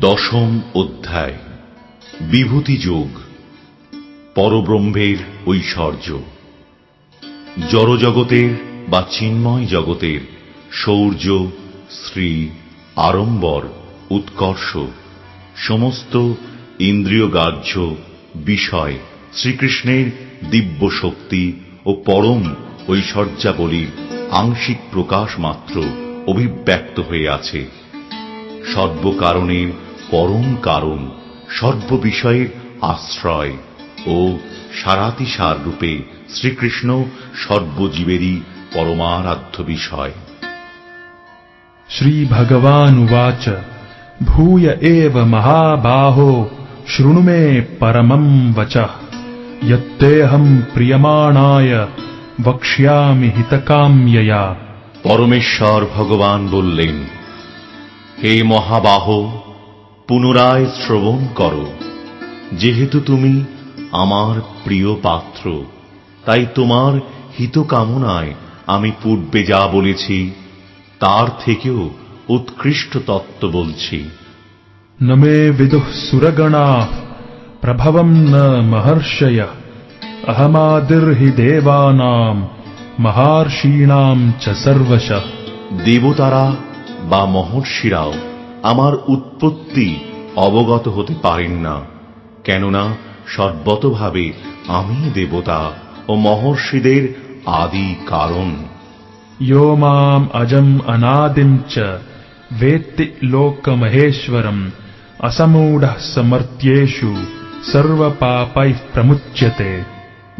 দশম অধ্যায়, বিভূতি যোগ, পরব্রহ্মের ঐশ্বর্য। জড়জগতের বা চিন্ময় জগতের শৌর্য শ্রী আড়ম্বর, উৎকর্ষ, সমস্ত ইন্দ্রিয়গ্রাহ্য, বিষয়, শ্রীকৃষ্ণের দিব্য শক্তি ও পরম ঐশ্বর্যাবলীর আংশিক প্রকাশ মাত্র অভিব্যক্ত হয়ে আছে। সর্বকারণের পরম কারণ সর্ববিষয়ে আশ্রয় ও সারাতিসার রূপে শ্রীকৃষ্ণ সর্বজীবেরই পরমারাধ্য বিষয়। শ্রী ভগবান উবাচ ভূয় এব মহাবাহ শৃণু মে পরমম বচ। ইহম প্রিয়মাণায় বক্ষ্যামি হিতকাম্যয়া। পরমেশ্বর ভগবান বললেন হে মহাবাহ পুনরায় শ্রবণ করো। যেহেতু তুমি আমার প্রিয় পাত্র তাই তোমার হিতকামনায় আমি পূর্বে যা বলেছি তার থেকেও উৎকৃষ্ট তত্ত্ব বলছি। নমে বিদুঃ সুরগণা প্রভবম ন মহর্ষয় অহমাদির্হি দেবানাম মহর্ষীণাম চ সর্বশ। দেবতারা বা মহর্ষিরাও আমার উৎপত্তি অবগত হতে পারেন না কেননা সর্বতভাবে আমি দেবতা ও মহর্ষিদের আদি কারণ यो माम् अजम् अनादिम् च वेत्ति लोकमहेश्वरम् असमूढः समर्थ्येषु सर्वपापैः प्रमुच्यते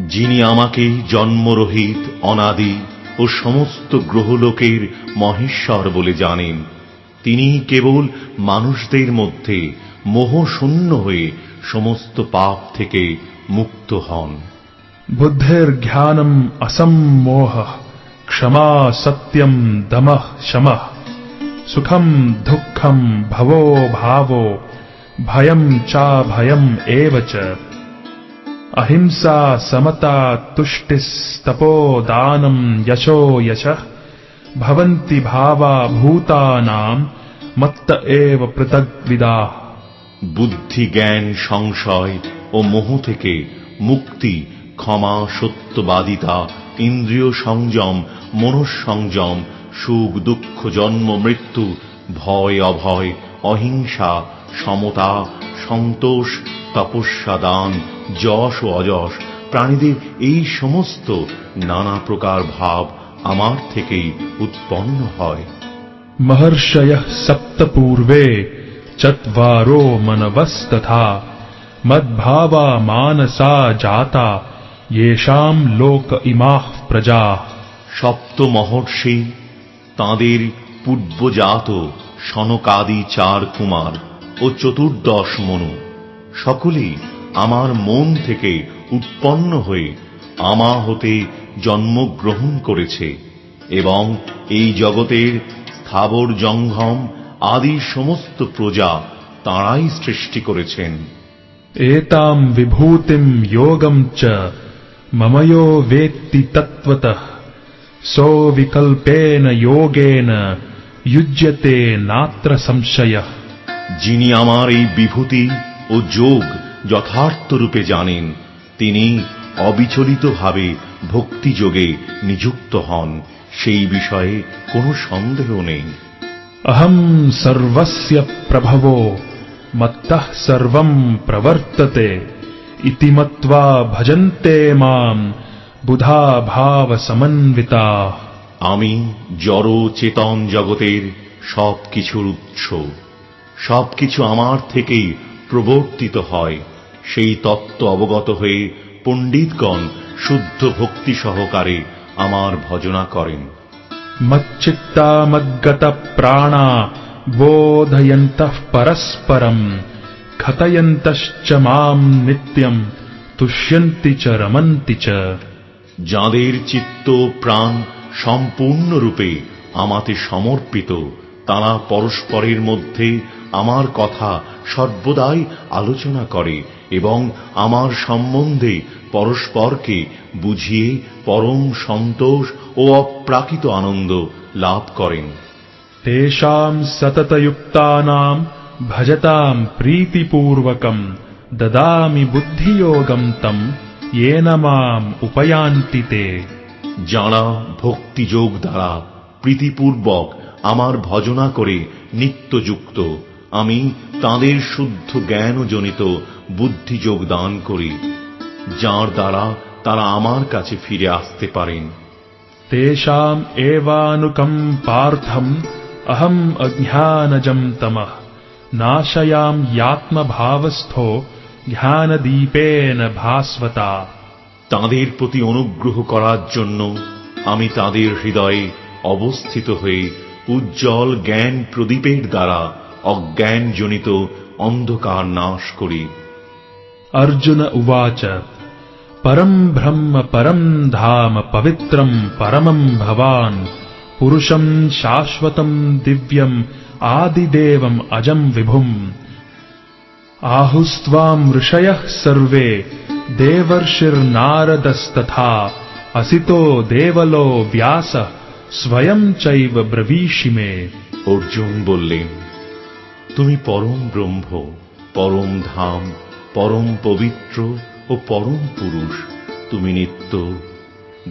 যিনি আমাকে জন্মরহিত অনাদি ও সমস্ত গ্রহলোকের মহেশ্বর বলে জানেন তিনি কেবল মানুষদের মধ্যে মোহশূন্য হয়ে সমস্ত পাপ থেকে মুক্ত হন बुद्धिर्ज्ञानम् असम्मोहः क्षमा सत्यम् दमः शमः सुखम् दुःखम् भवो भावो भयम् चाभयम् एव च अहिंसा समता तुष्टिस्तपो दानम् यशो यशः ভবন্তি ভাবা ভূতানাম মত্ত এব পৃথকবিদা বুদ্ধি জ্ঞান সংশয় ও মোহ থেকে মুক্তি, ক্ষমা, সত্যবাদিতা, ইন্দ্রিয় সংযম, মনঃসংযম, সুখ, দুঃখ, জন্ম, মৃত্যু, ভয়, অভয়, অহিংসা, সমতা, সন্তোষ, তপস্যা, দান, যশ ও অযশ, প্রাণীদের এই সমস্ত নানা প্রকার ভাব আমার থেকেই উৎপন্ন হয় महर्षयः सप्त पूर्वे चत्वारो मनवस्तथा मद्भावा मानसा जाता येषाम् लोक इमाः प्रजाः সপ্ত মহর্ষি তাঁদের পূর্বজাত সনকাদি চার কুমার ও চতুর্দশ মনু সকলেই আমার মন থেকে উৎপন্ন হয়ে আমা হতে জন্মগ্রহণ করেছে এবং এই জগতের স্থাবর জঙ্গম আদি সমস্ত প্রজা তাঁরাই সৃষ্টি করেছেন। এতাম বিভূতিম যোগম চ মময়ো বেত্তি তত্ত্বত সো যোগেন যুজ্যতে নাত্র সংশয়। যিনি আমার এই বিভূতি ও যোগ যথার্থরূপে জানেন তিনি অবিচলিতভাবে ভক্তিযোগে নিযুক্ত হন সেই বিষয়ে কোনো সন্দেহ নেই। অহম সর্বস্য প্রভব মত্তঃ সর্বম প্রবর্ততে ইতিমত্বা ভজন্তে মাম বুধা ভাব সমন্বিতা। আমি জড় চেতন জগতের সব কিছুর উৎস। সব কিছু আমার থেকেই প্রবর্তিত হয় সেই তত্ত্ব অবগত হয়ে পণ্ডিতগণ শুদ্ধ ভক্তি সহকারে আমার ভজনা করেন। মচ্চিত্তা মদ্গত প্রাণা বোধয়ন্ত পরস্পরম খতয়ন্তশ্চ মাম নিত্যম তুষ্যন্তি চ রমন্তি চ। যাঁদের চিত্ত প্রাণ সম্পূর্ণরূপে আমাতে সমর্পিত তারা পরস্পরের মধ্যে আমার কথা সর্বদাই আলোচনা করে এবং আমার সম্বন্ধে পরস্পরকে বুঝিয়ে পরম সন্তোষ ও অপ্রাকৃত আনন্দ লাভ করেন। তেষাম সততযুক্তানাম ভজতাম প্রীতিপূর্বকম দদামি বুদ্ধিযোগম তম এনমাম উপয়ান্তিতে যাঁরা ভক্তিযোগ দ্বারা প্রীতিপূর্বক আমার ভজনা করে নিত্যযুক্ত আমি তাদের শুদ্ধ জ্ঞানজনিত বুদ্ধি যোগদান করি যার দ্বারা তারা আমার কাছে ফিরে আসতে পারেন। তেষাম এবানুকম পার্থম অহম অজ্ঞানজম তম নাশয়াম ইয়াত্ম ভাবস্থ ইয়াত্মভাবস্থো জ্ঞানদীপেন ভাস্বতা। তাঁদের প্রতি অনুগ্রহ করার জন্য আমি তাদের হৃদয়ে অবস্থিত হয়ে উজ্জ্বল জ্ঞান প্রদীপের দ্বারা অজ্ঞানজনিত অন্ধকার নাশ করি अर्जुन उवाच परम् ब्रह्म परम् धाम पवित्रम् परमम् भवान् पुरुषम् शाश्वतम् दिव्यम् आदिदेवम् अजम् विभुम् आहुस्त्वाम् ऋषयः सर्वे देवर्षिर्नारदस्तथा असितो देवलो व्यासः स्वयम् चैव ब्रवीषि मे অর্জুন বললেন তুমি পরম ব্রহ্ম, পরম ধাম, পরম পবিত্র ও পরম পুরুষ। তুমি নিত্য,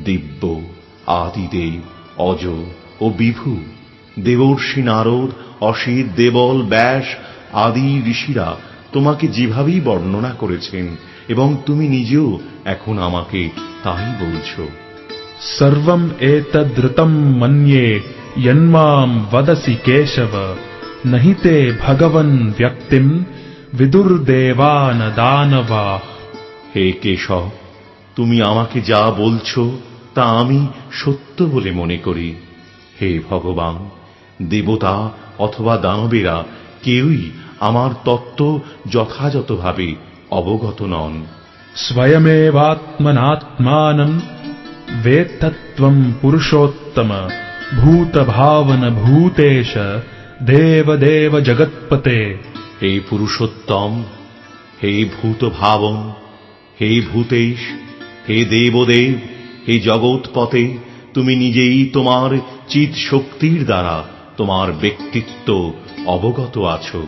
দিব্য, আদিদেব, অজ ও বিভু। দেবর্ষি নারদ অসিত দেবল, ব্যাস, আদি, ঋষিরা তোমাকে যেভাবেই বর্ণনা করেছেন এবং তুমি নিজেও এখন আমাকে তাই বলছ। সর্বম এতদ্রতম মন্যে, ইয়ন্মাম বদসি কেশব। न हि ते भगवन् व्यक्तिम् विदुर्देवान दानवा হে কেশব তুমি আমাকে যা বলছো তা আমি সত্য বলে মনে করি হে ভগবান দেবতা অথবা দানবেরা কেউই আমার তত্ত্ব যথাযথভাবে অবগত নন स्वयमेवात्मनात्मानम् वेत्तत्वम् पुरुषोत्तम भूतभावन भूतेश দেব দেব জগৎপতে। হে পুরুষোত্তম হে ভূত ভাবন হে ভূতেশ হে দেবদেব হে জগৎপতে তুমি নিজেই তোমার চিত শক্তির দ্বারা তোমার ব্যক্তিত্ব অবগত আছো।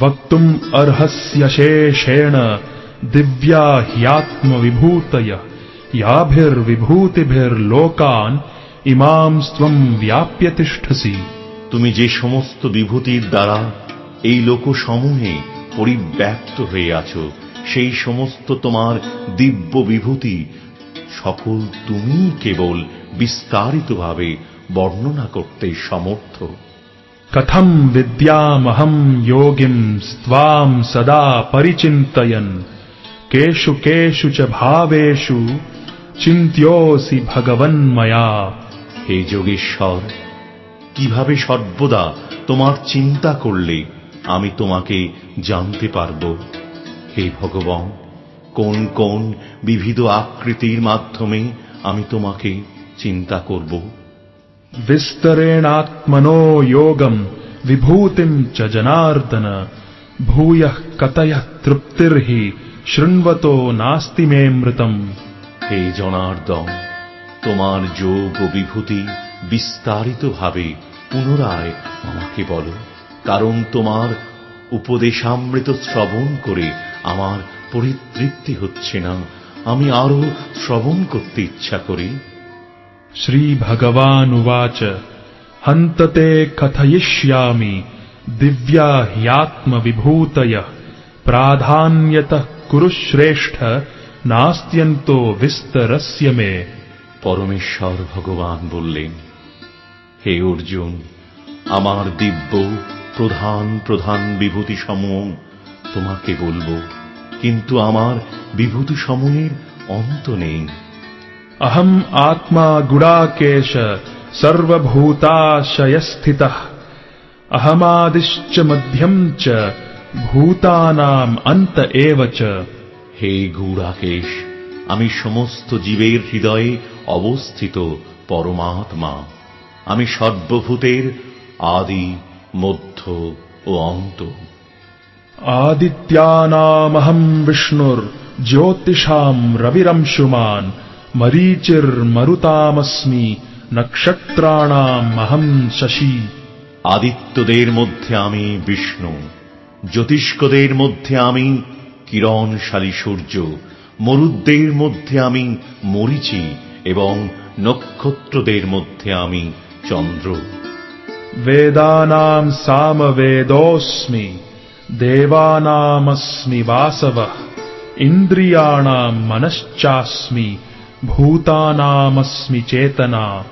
বক্তুম অর্হস্য শেষেণ দিব্যা হ্যাত্মবিভূতয় ইয়াভির্বিভূতিভির্লোকান ইমাম ব্যাপ্য তিষ্ঠসি তুমি যে সমস্ত বিভূতির দ্বারা এই লোকসমূহে পরিব্যাপ্ত হয়ে আছো সেই সমস্ত তোমার দিব্য বিভূতি সকল তুমি কেবল বিস্তারিতভাবে বর্ণনা করতে সমর্থ। কথম বিদ্যামহম যোগিম স্ত্বাম সদা পরিচিন্তয়ন কেশু কেশু চ ভাবেশু চিন্ত্যোসি ভগবন্ময়া। হে যোগেশ্বর কীভাবে সর্বদা তোমার চিন্তা করলে আমি তোমাকে জানতে পারব? হে ভগবান কোন কোন বিবিধ আকৃতির মাধ্যমে আমি তোমাকে চিন্তা করব? বিস্তরেণাত্মনো যোগম বিভূতিম চ জনার্দন ভূয় কতয় তৃপ্তির্হি শৃণ্বত নাস্তি মে মৃতম। হে জনার্দন তোমার যোগ বিভূতি বিস্তারিতভাবে পুনরায় আমাকে বলো। কারণ তোমার উপদেশামৃত শ্রবণ করে আমার পরিতৃপ্তি হচ্ছে না। আমি আরও শ্রবণ করতে ইচ্ছা করি। শ্রী ভগবান উবাচ হন্ততে কথয়িষ্যামি দিব্যা হ্যাত্মবিভূতয় প্রাধান্যত কুরুশ্রেষ্ঠ নাস্ত্যন্ত বিস্তরস্য মে। পরমেশ্বর ভগবান বললেন হে অর্জুন আমার দিব্য প্রধান প্রধান বিভূতি সমূহ তোমাকে বলব কিন্তু আমার বিভূতি সমূহের অন্ত নেই। অহম আত্মা গুড়াকেশ সর্বভূতাশয়স্থিত। অহমাদিশ্চ মধ্যম চ ভূতানাম অন্ত এব চ। হে গুড়াকেশ আমি সমস্ত জীবের হৃদয়ে অবস্থিত পরমাত্মা। আমি সর্বভূতের আদি মধ্য ও অন্ত। আদিত্যানামহম বিষ্ণুর জ্যোতিষাম রবিরংশুমান মরীচির মরুতামস্মি নক্ষত্রাণামহম শশী। আদিত্যদের মধ্যে আমি বিষ্ণু জ্যোতিষ্কদের মধ্যে আমি কিরণশালী সূর্য মরুদ্দের মধ্যে আমি মরিচি এবং নক্ষত্রদের মধ্যে আমি চন্দ্র। বেদানাম সাম সামবেদোস্মি দেবানামস্মি বাসব ইন্দ্রিয়াণাম মনশ্চাস্মি ভূতানামস্মি চেতনা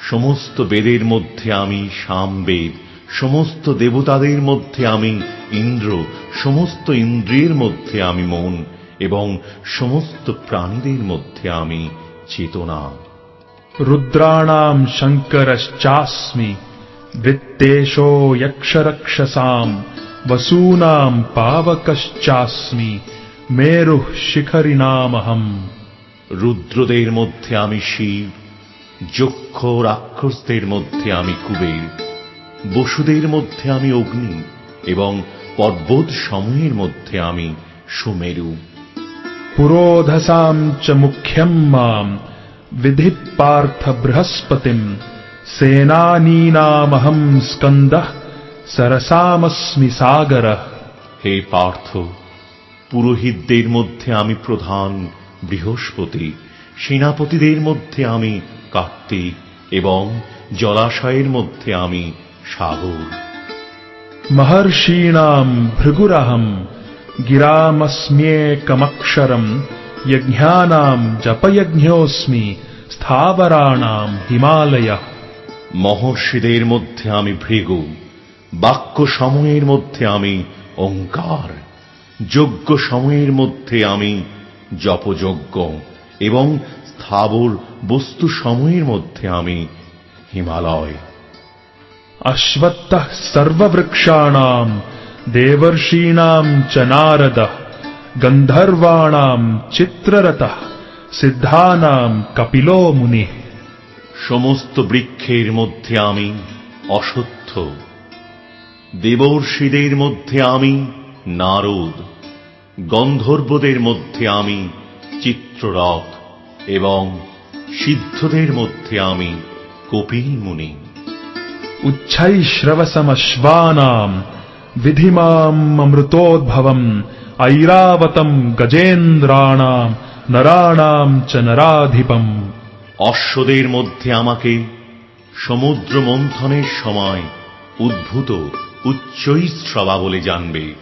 সমস্ত বেদের মধ্যে আমি সামবেদ সমস্ত দেবতাদের মধ্যে আমি ইন্দ্র সমস্ত ইন্দ্রিয়ের মধ্যে আমি মন এবং সমস্ত প্রাণীদের মধ্যে আমি চেতনা। रुद्राणां शङ्करश्चास्मि वित्तेशो यक्षरक्षसाम् वसूनां पावकश्चास्मि मेरुः शिखरिणामहम् রুদ্রদের মধ্যে আমি শিব যক্ষ রাক্ষসদের মধ্যে আমি কুবের বসুদের মধ্যে আমি অগ্নি এবং পর্বত সমূহের মধ্যে আমি সুমেরু पुरोधसां च मुख्यम् माम् विधि पार्थ बृहस्पतिम् सेनानीनामहम् स्कन्दः सरसामस्मि सागरः হে পার্থ পুরোহিতদের মধ্যে আমি প্রধান বৃহস্পতি সেনাপতিদের মধ্যে আমি কার্তিক এবং জলাশয়ের মধ্যে আমি সাগর महर्षीणाम् भृगुरहम् गिरामस्म्येकमक्षरम् यज्ञानाम् जपयज्ञोऽस्मि स्थावराणाम् हिमालयः মহর্ষিদের মধ্যে আমি ভৃগু বাক্য সময়ের মধ্যে আমি ওঙ্কার যজ্ঞ সময়ের মধ্যে আমি জপযজ্ঞ এবং স্থাবর বস্তু সময়ের মধ্যে আমি হিমালয় अश्वत्थः सर्ववृक्षाणाम् देवर्षीणाम् च नारदः গন্ধর্বাণাম চিত্ররতা সিদ্ধানাম কপিল মুনি সমস্ত বৃক্ষের মধ্যে আমি অসত্য। দেবর্ষিদের মধ্যে আমি নারদ। গন্ধর্বদের মধ্যে আমি চিত্ররথ এবং সিদ্ধদের মধ্যে আমি কপিল মুনি। উচ্ছাই শ্রবসমশ্বানাম বিধিমাম অমৃতোদ্ভবম ঐরাবতম গজেন্দ্রাণাম নরাণাম চ নরাধিপম অশ্বদের মধ্যে আমাকে সমুদ্র মন্থনের সময় উদ্ভূত উচ্চৈশ্রবা বলে জানবে।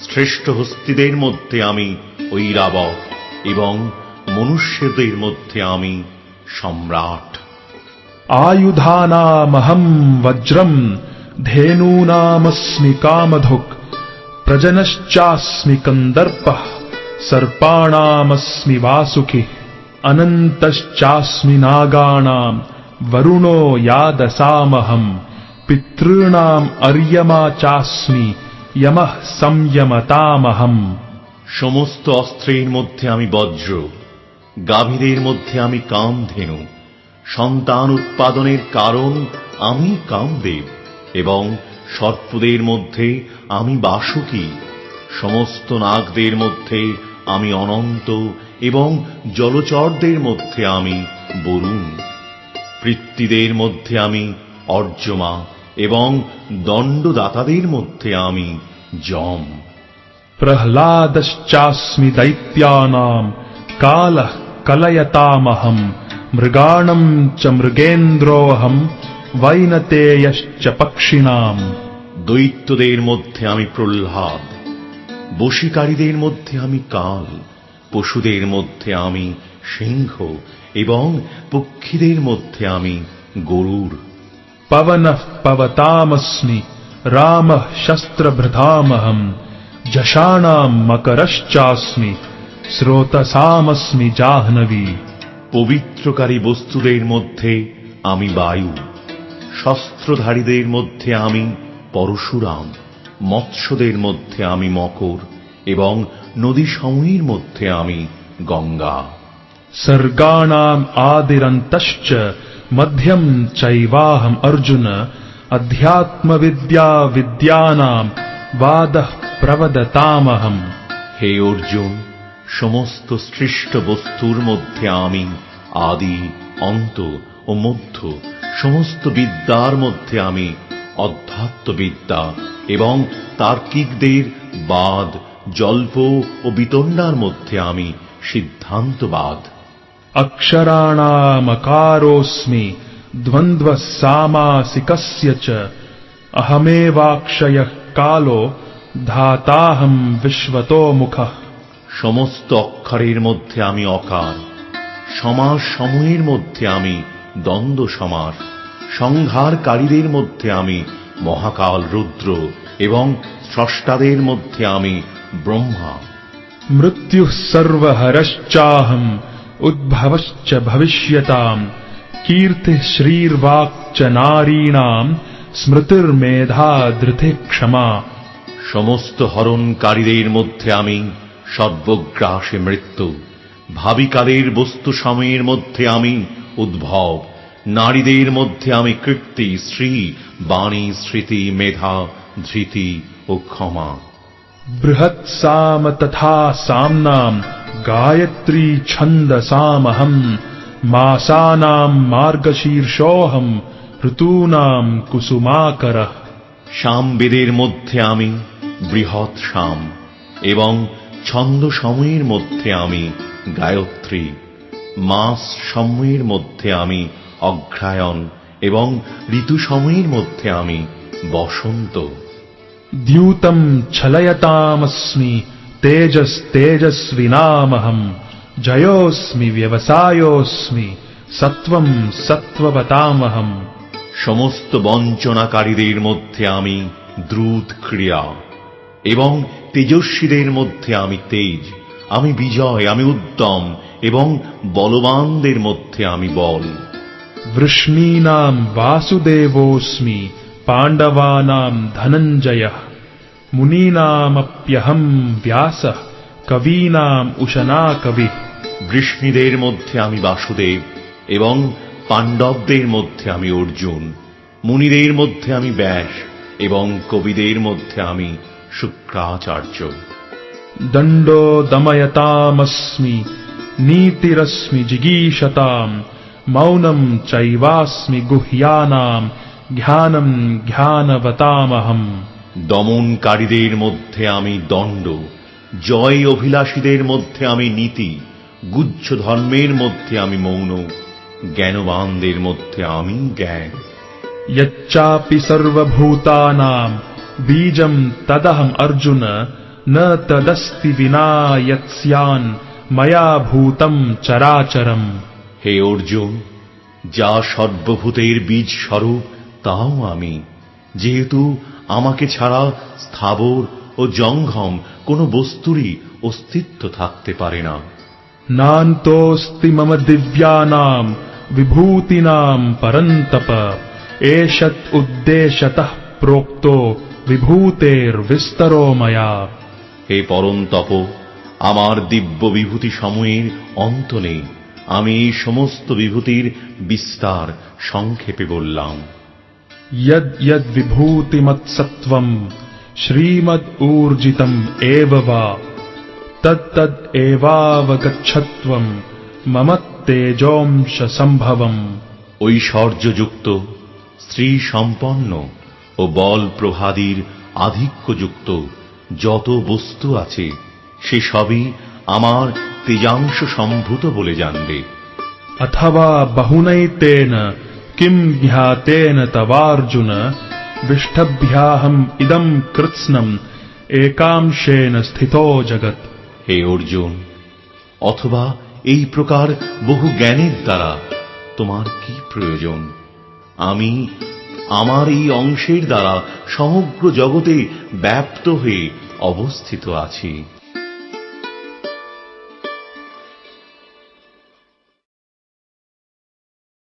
শ্রেষ্ঠ হস্তিদের মধ্যে আমি ঐরাবত এবং মনুষ্যদের মধ্যে আমি সম্রাট। আয়ুধানামহম বজ্রম ধেনূনামস্মি কামধুক प्रजनश्चास्मि कन्दर्पः सर्पाणामस्मि वासुकिः अनन्तश्चास्मि नागाणाम् वरुणो यादसामहम् पितॄणाम् अर्यमा चास्मि यमः संयमतामहम् সমস্ত অস্ত্রের মধ্যে আমি বজ্র গাভীদের মধ্যে আমি কামধেনু সন্তান উৎপাদনের কারণ আমি কামদেব এবং সর্পদের মধ্যে আমি বাসুকী, সমস্ত নাগদের মধ্যে আমি অনন্ত এবং জলচরদের মধ্যে আমি বরুণ। পৃত্তিদের মধ্যে আমি অর্যমা এবং দণ্ডদাতাদের মধ্যে আমি যম। প্রহ্লাদশ্চাস্মি দৈত্যানাম, কাল কলয়তামহম, মৃগাণম চ মৃগেন্দ্রোহম। বৈনতেয়শ্চ পক্ষিণাম। দৈত্যদের মধ্যে আমি প্রহ্লাদ বসিকারীদের মধ্যে আমি কাল পশুদের মধ্যে আমি সিংহ এবং পক্ষীদের মধ্যে আমি গরুর। পবন পবতামস্মি রাম শস্ত্রভ্রধামহম যশানাম মকরশ্চাস্মি স্রোতসামস্মি জাহ্নবী। পবিত্রকারী বস্তুদের মধ্যে আমি বায়ু শস্ত্রধারীদের মধ্যে আমি পরশুরাম মৎস্যদের মধ্যে আমি মকর এবং নদীসমূহের মধ্যে আমি গঙ্গা। সর্গাণাম আদিরন্তশ্চ মধ্যম চৈবাহম অর্জুন অধ্যাত্মবিদ্যা বিদ্যানাম বাদ প্রবদতামহম। হে অর্জুন সমস্ত সৃষ্ট বস্তুর মধ্যে আমি আদি অন্ত ও মধ্য সমস্ত বিদ্যার মধ্যে আমি অধ্যাত্মবিদ্যা এবং তার্কিকদের বাদ জল্প ও বিতণ্ডার মধ্যে আমি সিদ্ধান্তবাদ। অক্ষরাণামকারোস্মি দ্বন্দ্ব সামাসিকস্য চ অহমেবাক্ষয় কালো ধাতাহম বিশ্বত মুখ। সমস্ত অক্ষরের মধ্যে আমি অকার সমাজ সময়ের মধ্যে আমি দ্বন্দ্ব সমার। সংহারকারীদের মধ্যে আমি মহাকাল রুদ্র এবং স্রষ্টাদের মধ্যে আমি ব্রহ্মা। মৃত্যু সর্বহরশ্চাহম উদ্ভবশ্চ ভবিষ্যতাম কীর্তি শ্রীর্বাক চ স্মৃতির স্মৃতির্মেধা ধৃতে ক্ষমা সমস্ত হরণকারীদের মধ্যে আমি সর্বগ্রাসে মৃত্যু। ভাবিকালের বস্তু সময়ের মধ্যে আমি উদ্ভব। নারীদের মধ্যে আমি কৃপ্তি শ্রী বাণী স্মৃতি মেধা ধৃতি ও ক্ষমা। বৃহৎ সাম তথা সামনাম গায়ত্রী ছন্দসামহম মাসানাম মার্গশীর্ষোহম ঋতূনাম কুসুমাকর। সাম্বেদের মধ্যে আমি বৃহৎ সাম এবং ছন্দ সময়ের মধ্যে আমি গায়ত্রী। মাস সময়ের মধ্যে আমি অগ্রহায়ণ এবং ঋতু সময়ের মধ্যে আমি বসন্ত। দ্যুতম ছলয়তামস্মি তেজস্তেজস্বিনামহম জয়োস্মি ব্যবসায়োস্মি সত্বম সত্ত্ববতামহম। সমস্ত বঞ্চনাকারীদের মধ্যে আমি দ্রুত ক্রিয়া এবং তেজস্বীদের মধ্যে আমি তেজ। আমি বিজয় আমি উদ্যম এবং বলবানদের মধ্যে আমি বল। বৃষ্ণীনাম বাসুদেবোস্মি পাণ্ডবানাম ধনঞ্জয়। মুনীনামপ্যহম ব্যাস কবীনাম উশনা কবি। বৃষ্ণীদের মধ্যে আমি বাসুদেব এবং পাণ্ডবদের মধ্যে আমি অর্জুন। মুনিদের মধ্যে আমি ব্যাস এবং কবিদের মধ্যে আমি শুক্রাচার্য। दण्डो दमयतामस्मि नीतिरस्मि जिगीषताम् मौनम् चैवास्मि गुह्यानाम् ज्ञानम् ज्ञानवतामहम् দমনকারীদের মধ্যে আমি দণ্ড জয় অভিলাষীদের মধ্যে আমি নীতি গুচ্ছ ধর্মের মধ্যে আমি মৌন জ্ঞানবানদের মধ্যে আমি জ্ঞান यच्चापि सर्वभूतानाम् बीजम् तदहम् अर्जुन न তদস্তি বিনা ময়া মায়া ভূতম চরাচরম হে অর্জুন যা সর্বভূতের বীজ স্বরূপ তাও আমি। যেহেতু আমাকে ছাড়া স্থাবর ও জঙ্ঘম কোনো বস্তুরই অস্তিত্ব থাকতে পারে না। নান্তোস্তি মম দিব্যানাম বিভূতিনাম পরন্তপ। এষৎ উদ্দেশত প্রোক্ত বিভূতের বিস্তরো ময়া। হে পরন্তপ আমার দিব্য বিভূতি সমূহের অন্ত নেই আমি এই সমস্ত বিভূতির বিস্তার সংক্ষেপে বললাম यद् यद्विभूतिमत्सत्त्वम् श्रीमद् ऊर्जितम् एव वा तत्तद् एवावगच्छत्वम् मम तेजोंश सम्भवम् ঐশ্বর্যযুক্ত স্ত্রী সম্পন্ন ও বল প্রভাদীর আধিক্যযুক্ত যত বস্তু আছে সে সবই আমার তেজাংশ সম্ভূত বলে জানবে। অথবা বহুনৈ তেন কিম জ্ঞাতেন তবার্জুন বিষ্ঠভ্যাহম ইদম কৃৎস্নম একাংশেন স্থিত জগৎ। হে অর্জুন অথবা এই প্রকার বহু জ্ঞানের দ্বারা তোমার কি প্রয়োজন? আমি আমার এই অংশের দ্বারা সমগ্র জগতে ব্যাপ্ত হয়ে অবস্থিত আছি।